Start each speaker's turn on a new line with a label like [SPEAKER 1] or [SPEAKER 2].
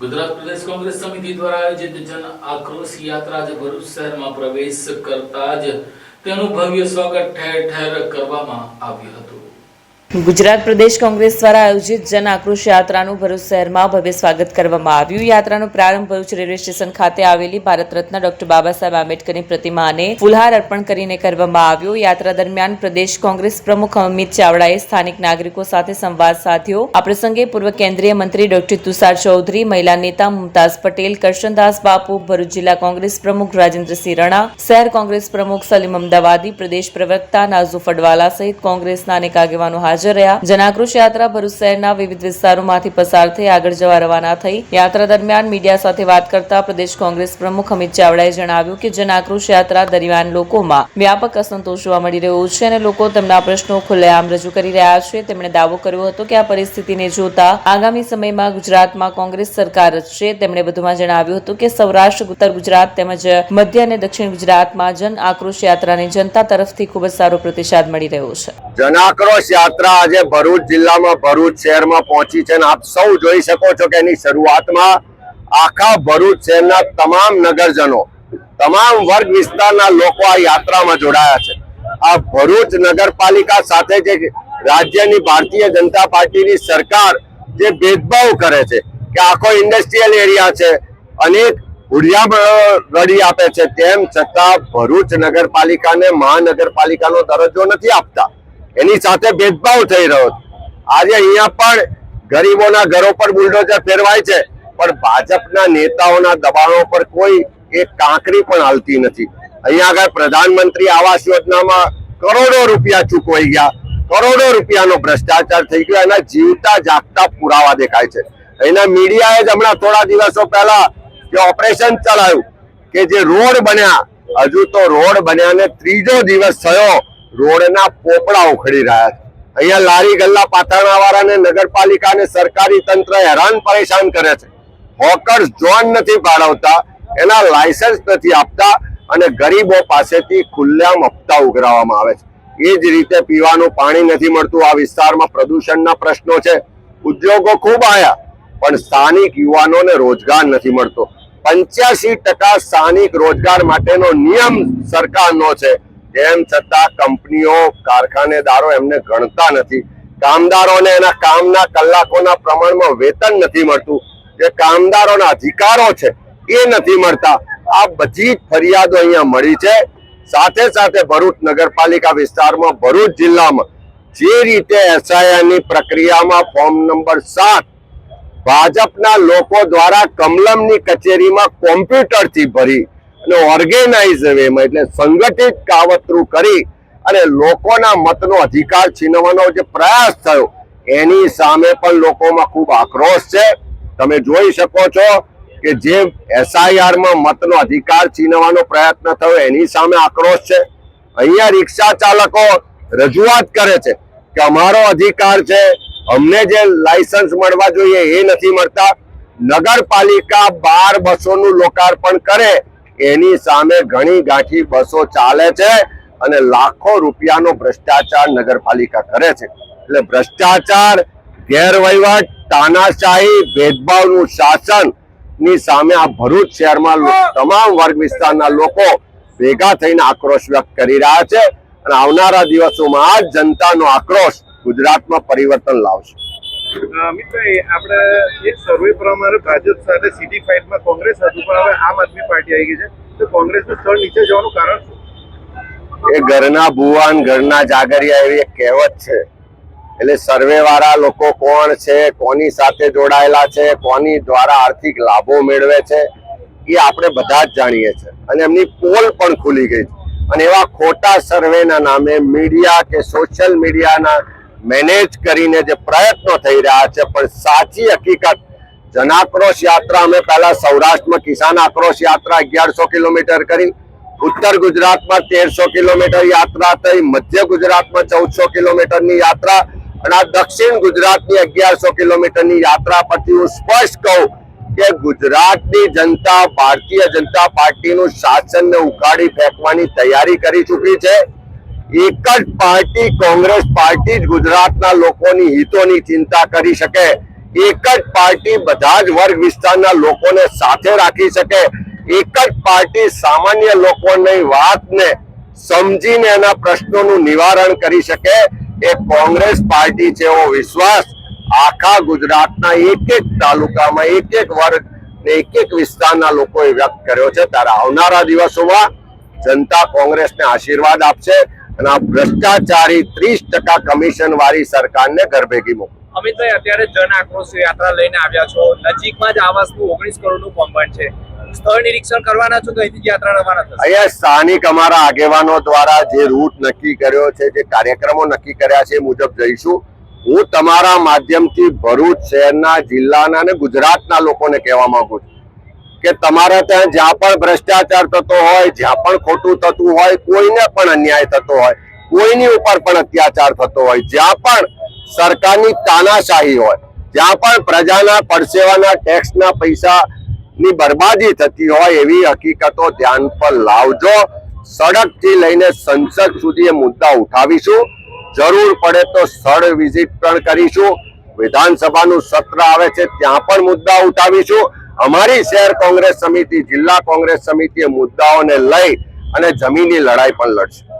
[SPEAKER 1] ગુજરાત પ્રદેશ કોંગ્રેસ સમિતિ દ્વારા આયોજિત જન આક્રોશ યાત્રા આજે ભરૂચ શહેરમાં પ્રવેશ કરતા જ તેનું ભવ્ય સ્વાગત ઠેર ઠેર કરવામાં આવ્યું હતું.
[SPEAKER 2] ગુજરાત પ્રદેશ કોંગ્રેસ દ્વારા આયોજિત જન આક્રોશ યાત્રાનું ભરૂચ શહેરમાં ભવ્ય સ્વાગત કરવામાં આવ્યું. યાત્રાનો પ્રારંભ ભરૂચ રેલવે સ્ટેશન ખાતે આવેલી ભારત રત્ન ડોક્ટર બાબા સાહેબ આંબેડકરની પ્રતિમાને ફુલહાર અર્પણ કરીને કરવામાં આવ્યો. યાત્રા દરમિયાન પ્રદેશ કોંગ્રેસ પ્રમુખ અમિત ચાવડાએ સ્થાનિક નાગરિકો સાથે સંવાદ સાધ્યો. આ પ્રસંગે પૂર્વ કેન્દ્રીય મંત્રી ડોક્ટર તુષાર ચૌધરી, મહિલા નેતા મુમતાઝ પટેલ, કરશનદાસ બાપુ, ભરૂચ જિલ્લા કોંગ્રેસ પ્રમુખ રાજેન્દ્રસિંહ રણા, શહેર કોંગ્રેસ પ્રમુખ સલીમ અમદાવાદી, પ્રદેશ પ્રવક્તા નાઝુ ફડવાલા સહિત કોંગ્રેસના અનેક આગેવાનો હાજર રહ્યા. જનાક્રોશ યાત્રા ભરૂચ શહેરના વિવિધ વિસ્તારોમાંથી પસાર થઈ આગળ જવા રવાના થઈ. યાત્રા દરમિયાન મીડિયા સાથે વાત કરતા પ્રદેશ કોંગ્રેસ પ્રમુખ અમિત ચાવડાએ જણાવ્યું કે જનાક્રોશ યાત્રા દરમિયાન લોકોમાં વ્યાપક અસંતોષ જોવા મળી રહ્યો છે અને લોકો તેમના પ્રશ્નો ખુલ્લેઆમ રજૂ કરી રહ્યા છે. તેમણે દાવો કર્યો હતો કે આ પરિસ્થિતિને જોતા આગામી સમયમાં ગુજરાતમાં કોંગ્રેસ સરકાર રચશે તેમણે વધુમાં જણાવ્યું હતું કે સૌરાષ્ટ્ર, ઉત્તર ગુજરાત તેમજ મધ્ય અને દક્ષિણ ગુજરાતમાં જન આક્રોશ યાત્રાને જનતા તરફથી ખૂબ જ સારો પ્રતિસાદ મળી રહ્યો છે.
[SPEAKER 3] જનાક્રોશ યાત્રા આજે ભરૂચ જિલ્લામાં, ભરૂચ શહેરમાં પહોંચી છે આપ સૌ જોઈ શકો છો કે એની શરૂઆતમાં આખા ભરૂચ શહેરના તમામ નગરજનો, તમામ વર્ગ વિસ્તારના લોકો આ યાત્રામાં જોડાયા છે. આ ભરૂચ નગરપાલિકા સાથે જે રાજ્યની ભારતીય જનતા પાર્ટીની સરકાર જે ભેદભાવ કરે છે કે આખો ઇન્ડસ્ટ્રીયલ એરિયા છે, અનેક ઉડિયા રડી આપે છે, તેમ છતાં ભરૂચ નગરપાલિકાને મહાનગરપાલિકાનો દરજ્જો નથી આપતા. એની સાથે ભેદભાવ થઈ રહ્યો આજે અહીંયા પણ ગરીબોના ઘરો પર બુલડોઝર ફેરવાય છે, પણ ભાજપના નેતાઓના દબાણો પર કોઈ એક કાંકરી પણ હાલતી નથી. અહીંયા આગળ પ્રધાનમંત્રી આવાસ યોજનામાં કરોડો રૂપિયા ચૂકવાઈ ગયા. કરોડો રૂપિયાનો ભ્રષ્ટાચાર થઈ ગયો, એના જીવતા જાગતા પુરાવા દેખાય છે. અહીંયા મીડિયાએ જ હમણાં થોડા દિવસો પહેલા જે ઓપરેશન ચલાવ્યું, કે જે રોડ બન્યા, હજુ તો રોડ બન્યાને ત્રીજો દિવસ થયો. રોડના પોપડા ઉખડી રહ્યા છે. અહીંયા લારી ગલ્લા પાતાણા વાળાને નગરપાલિકા અને સરકારી તંત્ર હેરાન પરેશાન કરે છે. હોકર્સ જોન નથી ફાળવતા એના લાયસન્સ નથી આપતા અને ગરીબો પાસેથી ખુલ્લામ હપ્તા ઉઘરાવવામાં આવે છે. એ જ રીતે પીવાનું પાણી નથી મળતું. આ વિસ્તારમાં પ્રદૂષણના પ્રશ્નો છે. ઉદ્યોગો ખૂબ આવ્યા પણ સ્થાનિક યુવાનોને રોજગાર નથી મળતો. પંચ્યાસી ટકા સ્થાનિક રોજગાર માટેનો નિયમ સરકારનો છે. તેમ છતાં કંપનીઓ, કારખાનેદારો એમને ગણતા નથી. કામદારોને એના કામના કલાકોના પ્રમાણમાં વેતન નથી મળતું. જે કામદારોના અધિકારો છે એ નથી મળતા. આ બધી જ ફરિયાદો અહીંયા મળી છે. સાથે સાથે ભરૂચ નગરપાલિકા વિસ્તારમાં ભરૂચ જિલ્લામાં જે રીતે એસઆઈઆરની પ્રક્રિયામાં ફોર્મ નંબર સાત ભાજપના લોકો દ્વારા કમલમની કચેરીમાં કોમ્પ્યુટરથી ભરી અને ઓર્ગેનાઇઝ વેમાં એટલે સંગઠિત કાવતરું કરી અને લોકોના મતનો અધિકાર છીનવાનો જે પ્રયાસ થયો, એની સામે પણ લોકોમાં ખૂબ આક્રોશ છે. તમે જોઈ શકો છો કે જે એસઆઈઆરમાં મતનો અધિકાર છીનવાનો પ્રયત્ન થયો, એની સામે આક્રોશ છે. અહીંયા રિક્ષા ચાલકો રજૂઆત કરે છે કે અમારો અધિકાર છે, અમને જે લાયસન્સ મળવા જોઈએ એ નથી મળતા. નગરપાલિકા બાર બસોનું લોકાર્પણ કરે એની સામે ઘણી ગાંઠી બસો ચાલે છે અને લાખો રૂપિયાનો ભ્રષ્ટાચાર નગરપાલિકા કરે છે. એટલે ભ્રષ્ટાચાર, ગેરવહીવટ, તાનાશાહી, ભેદભાવનું શાસનની સામે આ ભરૂચ શહેરમાં તમામ વર્ગ વિસ્તારના લોકો ભેગા થઈને આક્રોશ વ્યક્ત કરી રહ્યા છે અને આવનારા દિવસોમાં આ જનતાનો આક્રોશ ગુજરાતમાં પરિવર્તન લાવશે.
[SPEAKER 4] અમિતભાઈ આપણે એક સર્વે પ્રમાણે ભાજપ સાથે સીધી ફાઇટમાં કોંગ્રેસ હતું, પણ હવે આમ આદમી પાર્ટી આવી ગઈ છે. તો કોંગ્રેસનું સ્થળ નીચે જવાનું કારણ શું?
[SPEAKER 3] એ ઘરના ભુવાન ઘરના જાગરિયા એવી એક કહેવત છે. એટલે સર્વે વાળા લોકો કોણ છે, કોની સાથે જોડાયેલા છે, કોની દ્વારા આર્થિક લાભો મેળવે છે, એ આપણે બધા જ જાણીએ છીએ. અને એમની પોલ પણ ખુલી ગઈ છે. અને એવા ખોટા સર્વેના નામે મીડિયા કે સોશિયલ મીડિયાના મેનેજ કરીને જે પ્રયત્નો થઈ રહ્યા છે, પણ સાચી હકીકત, જનાક્રોશ યાત્રા અમે પહેલા સૌરાષ્ટ્રમાં કિસાન આક્રોશ યાત્રા અગિયારસો કિલોમીટર કરી, ઉત્તર ગુજરાતમાં તેરસો કિલોમીટર યાત્રા થઈ, મધ્ય ગુજરાતમાં ચૌદસો કિલોમીટરની યાત્રા અને આ દક્ષિણ ગુજરાતની અગિયારસો કિલોમીટરની યાત્રા પરથી હું સ્પષ્ટ કહું કે ગુજરાતની જનતા, ભારતીય જનતા પાર્ટીનું શાસનને ઉખાડી ફેંકવાની તૈયારી કરી ચૂકી છે. એક જ પાર્ટી કોંગ્રેસ પાર્ટી જ ગુજરાતના લોકોની હિતોની ચિંતા કરી શકે. એક જ પાર્ટી બધા જ વર્ગ વિસ્તારના લોકોને સાથે રાખી શકે. એક જ પાર્ટી સામાન્ય લોકોની વાતને સમજીને એના પ્રશ્નોનું નિવારણ કરી શકે. એ કોંગ્રેસ પાર્ટી છે એવો વિશ્વાસ આખા ગુજરાતના એક એક તાલુકામાં, એક એક વર્ગ એક એક વિસ્તારના લોકોએ વ્યક્ત કર્યો છે. ત્યારે આવનારા દિવસોમાં જનતા કોંગ્રેસને આશીર્વાદ આપશે. અને આ ભ્રષ્ટાચારી ત્રીસ ટકા કમિશન વાળી સરકારને ઘર ભેગી મૂકશે
[SPEAKER 5] અમિતભાઈ અત્યારે જન આક્રોશ યાત્રા લઈને આવ્યા છો. નજીકમાં જ આવાસનું ઓગણીસ કરોડનું કૌભાંડ છે. સ્થળ નિરીક્ષણ કરવાના છો તો અહીંથી યાત્રા રવાના થશે?
[SPEAKER 3] અહીંયા સ્થાનિક અમારા આગેવાનો દ્વારા જે રૂટ નક્કી કર્યો છે જે કાર્યક્રમો નક્કી કર્યા છે એ મુજબ જઈશું. હું તમારા માધ્યમથી ભરૂચ શહેરના જિલ્લાના અને ગુજરાતના લોકોને કહેવા માંગુ છું. કે તમારા ત્યાં જ્યાં પણ ભ્રષ્ટાચાર થતો હોય, જ્યાં પણ ખોટું થતું હોય, કોઈને પણ અન્યાય થતો હોય, કોઈની ઉપર પણ અત્યાચાર થતો હોય, જ્યાં પણ સરકારની તાનાશાહી હોય, જ્યાં પણ પ્રજાના પરસેવાના ટેક્સના પૈસાની બરબાદી થતી હોય, એવી હકીકતો ધ્યાન પર લાવજો. સડકથી લઈને સંસદ સુધી એ મુદ્દા ઉઠાવીશું. જરૂર પડે તો સ્થળ વિઝિટ પણ કરીશું. વિધાનસભાનું સત્ર આવે છે, ત્યાં પણ મુદ્દા ઉઠાવીશું. અમારી શહેર કોંગ્રેસ સમિતિ જિલ્લા કોંગ્રેસ સમિતિ મુદ્દાઓને લઈ અને જમીની લડાઈ પણ લડશે.